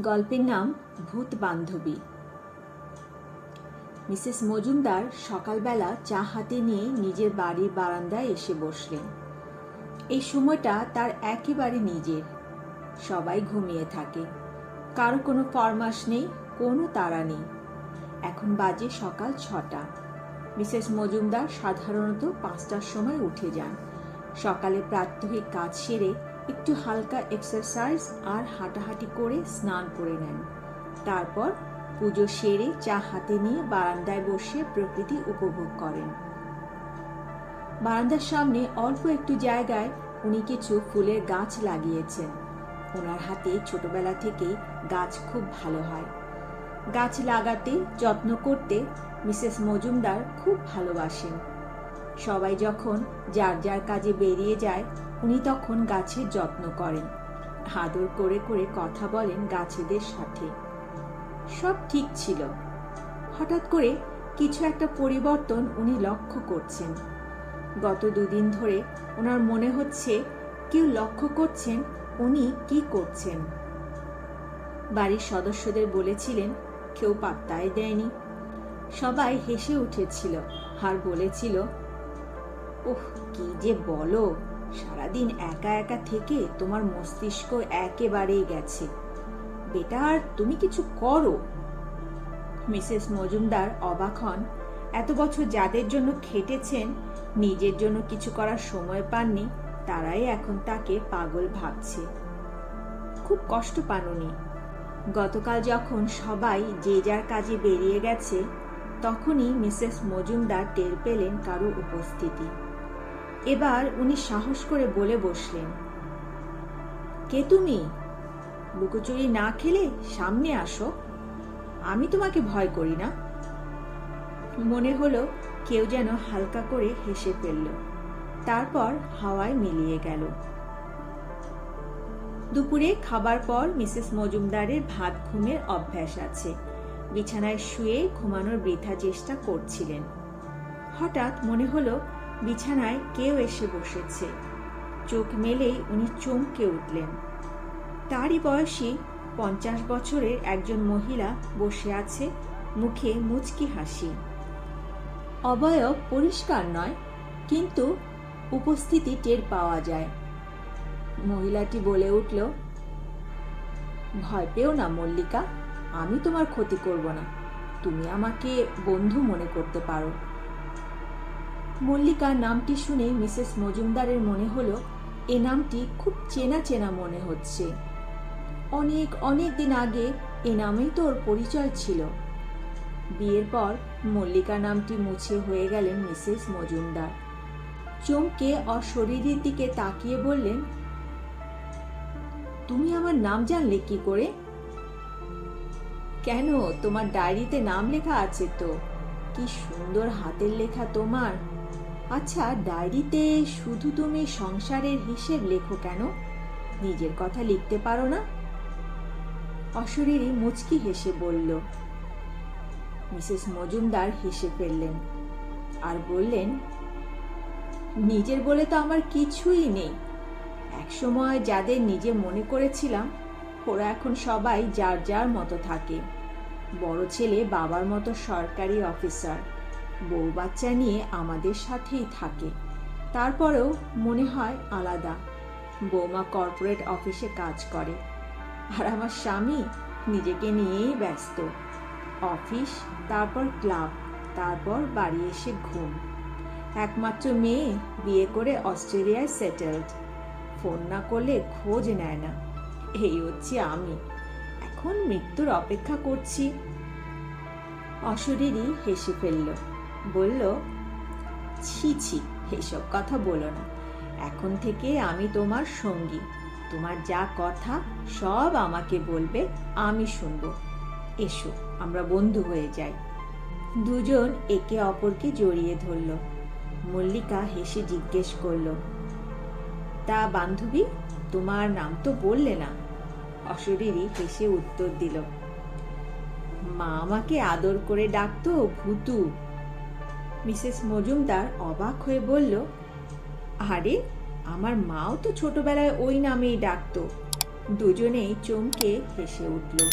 গল্পের নাম ভূত বান্ধবী। মিসেস মজুমদার সকালবেলা চা হাতে নিয়ে নিজের বাড়ির বারান্দায় এসে বসলেন। এই সময়টা তার একেবারে নিজের। সবাই ঘুমিয়ে থাকে। কারও কোনো ফরমাস নেই, কোনো তাড়া নেই। এখন বাজে সকাল ছটা। মিসেস মজুমদার সাধারণত পাঁচটার সময় উঠে যান। সকালে প্রাত্যহিক কাজ সেরে একটু হালকা এক্সারসাইজ আর হাঁটাহাঁটি করে স্নান করে নেন। তারপর পুজো সেরে চা হাতে নিয়ে বারান্দায় বসে প্রকৃতি উপভোগ করেন। বারান্দার সামনে অল্প একটু জায়গায় উনি কিছু ফুলের গাছ লাগিয়েছেন। ওনার হাতে ছোটবেলা থেকেই গাছ খুব ভালো হয়। গাছ লাগাতে, যত্ন করতে মিসেস মজুমদার খুব ভালোবাসেন। সবাই যখন যার যার কাজে বেরিয়ে যায়, উনি তখন গাছের যত্ন করেন। আদর করে করে কথা বলেন গাছেদের সাথে। সব ঠিক ছিল। হঠাৎ করে কিছু একটা পরিবর্তন উনি লক্ষ্য করছেন। গত দুদিন ধরে ওনার মনে হচ্ছে কেউ লক্ষ্য করছেন উনি কি করছেন। বাড়ির সদস্যদের বলেছিলেন, কেউ পাত্তাই দেয়নি। সবাই হেসে উঠেছিল। আর বলেছিল ওহ, কি যে বলো? সারাদিন একা একা থেকে তোমার মস্তিষ্ক একেবারেই গেছে। বেটা আর তুমি কিছু করো। মিসেস মজুমদার অবাক হন। এত বছর যাদের জন্য খেটেছেন, নিজের জন্য কিছু করার সময় পাননি, তারাই এখন তাকে পাগল ভাবছে। খুব কষ্ট পাননি গতকাল যখন সবাই যে যার কাজে বেরিয়ে গেছে, তখনই মিসেস মজুমদার টের পেলেন কারও উপস্থিতি। এবার উনি সাহস করে বলে বসলেন, কে তুমি? লুকোচুরি না খেলে সামনে আসো। আমি তোমাকে ভয় করি না। মনে হলো কেউ যেন হালকা করে হেসে ফেলল। তারপর হাওয়ায় মিলিয়ে গেল। দুপুরে খাবার পর মিসেস মজুমদারের ভাত ঘুমের অভ্যাস আছে। বিছানায় শুয়ে ঘুমানোর বৃথা চেষ্টা করছিলেন। হঠাৎ মনে হলো বিছানায় কেউ এসে বসেছে। চোখ মেলেই উনি চমকে উঠলেন। তারই বয়সী পঞ্চাশ বছরের একজন মহিলা বসে আছে, মুখে মুচকি হাসি। অবয়ব পরিষ্কার নয়, কিন্তু উপস্থিতি টের পাওয়া যায়। মহিলাটি বলে উঠল, ভয় পেও না মল্লিকা, আমি তোমার ক্ষতি করব না। তুমি আমাকে বন্ধু মনে করতে পারো। মল্লিকা নামটি শুনে মিসেস মজুমদারের মনে হলো, এ নামটি খুব চেনা চেনা মনে হচ্ছে। অনেক অনেক দিন আগে এ নামেই তো ওর পরিচয় ছিল। বিয়ের পর মল্লিকা নামটি মুছে হয়ে গেলেন মিসেস মজুমদার। চমকে অশরীরের দিকে তাকিয়ে বললেন, তুমি আমার নাম জানলে কি করে? কেন? তোমার ডায়েরিতে নাম লেখা আছে তো। কি সুন্দর হাতের লেখা তোমার। আচ্ছা ডায়েরিতে শুধু তুমি সংসারের হিসেব লেখো কেন? নিজের কথা লিখতে পারো না? অশরীরী মুচকি হেসে বলল, মিসেস মজুমদার হেসে ফেললেন আর বললেন, নিজের বলে তো আমার কিছুই নেই। একসময় যাদের নিজে মনে করেছিলাম, ওরা এখন সবাই যার যার মতো থাকে। বড় ছেলে বাবার মতো সরকারি অফিসার। বউ বাচ্চা নিয়ে আমাদের সাথেই থাকে। তারপরেও মনে হয় আলাদা। বৌমা কর্পোরেট অফিসে কাজ করে। আর আমার স্বামী নিজেকে নিয়েই ব্যস্ত। অফিস, তারপর ক্লাব, তারপর বাড়ি এসে ঘুম। একমাত্র মেয়ে বিয়ে করে অস্ট্রেলিয়ায় সেটেলড। ফোন না করলে খোঁজ নেয় না। এই হচ্ছে আমি। এখন মৃত্যুর অপেক্ষা করছি। অশরীরই হেসে ফেলল। বলল, ছি ছি, এসব কথা বলো না। এখন থেকে আমি তোমার সঙ্গী। তোমার যা কথা সব আমাকে বলবে, আমি শুনব। এসো, আমরা বন্ধু হয়ে যাই। দুজন একে অপরকে জড়িয়ে ধরল। মল্লিকা হেসে জিজ্ঞেস করল, তা বান্ধবী, তোমার নাম তো বললে না? অশরীরই হেসে উত্তর দিল, মা আমাকে আদর করে ডাকতো, ভুতু। মিসেস মজুমদার অবাক হয়ে বলল, আরে, আমার মাও তো ছোটবেলায় ওই নামেই ডাকত। দুজনেই চমকে হেসে উঠল।